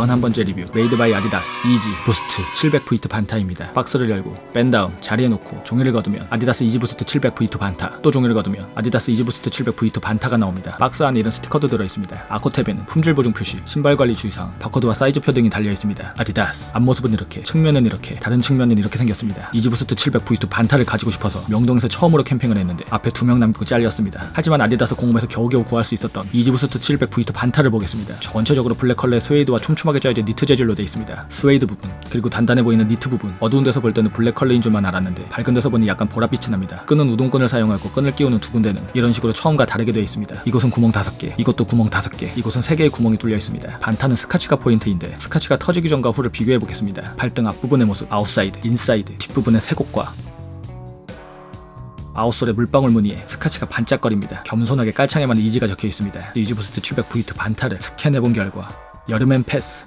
41번째 리뷰 메이드 바이 아디다스 이지 부스트 700V 반타입니다. 박스를 열고 뺀 다음 자리에 놓고 종이를 거두면 아디다스 이지 부스트 700V 반타. 또 종이를 거두면 아디다스 이지 부스트 700V 반타가 나옵니다. 박스 안에 이런 스티커도 들어있습니다. 아코탭에는 품질 보증 표시 신발 관리 주의사항 바코드와 사이즈표 등이 달려있습니다. 아디다스. 앞모습은 이렇게 측면은 이렇게 다른 측면은 이렇게 생겼습니다. 이지 부스트 700V 반타를 가지고 싶어서 명동에서 처음으로 캠핑을 했는데 앞에 두 명 남고 잘렸습니다. 하지만 아디다스 공홈에서 겨우겨우 구할 수 있었던 이지 부스트 700V 반타를 보겠습니다. 전체적으로 블랙 컬러의 스웨이드와 촘촘 하게 짜여진 니트 재질로 되어 있습니다. 스웨이드 부분 그리고 단단해 보이는 니트 부분. 어두운 데서 볼 때는 블랙 컬러인 줄만 알았는데 밝은 데서 보니 약간 보랏빛이 납니다. 끈은 우동끈을 사용하고 끈을 끼우는 두 군데는 이런 식으로 처음과 다르게 되어 있습니다. 이곳은 구멍 5개 이것도 구멍 5개. 이곳은 3개의 구멍이 뚫려 있습니다. 반타는 스카치가 포인트인데 스카치가 터지기 전과 후를 비교해 보겠습니다. 발등 앞부분의 모습 아웃사이드 인사이드 뒷부분의 세 곳과 아웃솔의 물방울 무늬에 스카치가 반짝거립니다. 겸손하게 깔창에만 이지가 적혀 있습니다. 이지 부스트 700V 반타를 스캔해본 결과 여름엔 패스,